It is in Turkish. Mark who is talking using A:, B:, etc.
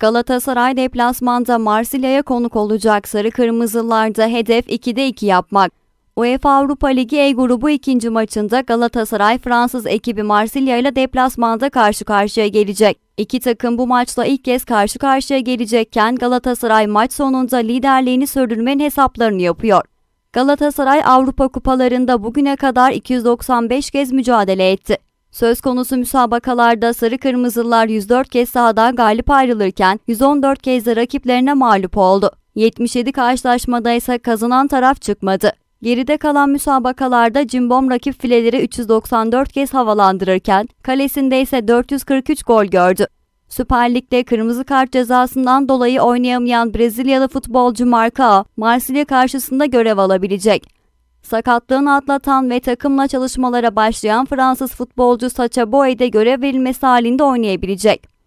A: Galatasaray deplasmanda Marsilya'ya konuk olacak Sarı Kırmızılarda hedef 2'de 2 yapmak. UEFA Avrupa Ligi E grubu ikinci maçında Galatasaray Fransız ekibi Marsilya ile deplasmanda karşı karşıya gelecek. İki takım bu maçla ilk kez karşı karşıya gelecekken Galatasaray maç sonunda liderliğini sürdürmenin hesaplarını yapıyor. Galatasaray Avrupa kupalarında bugüne kadar 295 kez mücadele etti. Söz konusu müsabakalarda Sarı Kırmızılar 104 kez sahadan galip ayrılırken 114 kez de rakiplerine mağlup oldu. 77 karşılaşmada ise kazanan taraf çıkmadı. Geride kalan müsabakalarda Cimbom rakip fileleri 394 kez havalandırırken kalesinde ise 443 gol gördü. Süper Lig'de kırmızı kart cezasından dolayı oynayamayan Brezilyalı futbolcu Marcao, Marsilya karşısında görev alabilecek. Sakatlığını atlatan ve takımla çalışmalara başlayan Fransız futbolcu Sacha Boey de görev verilmesi halinde oynayabilecek.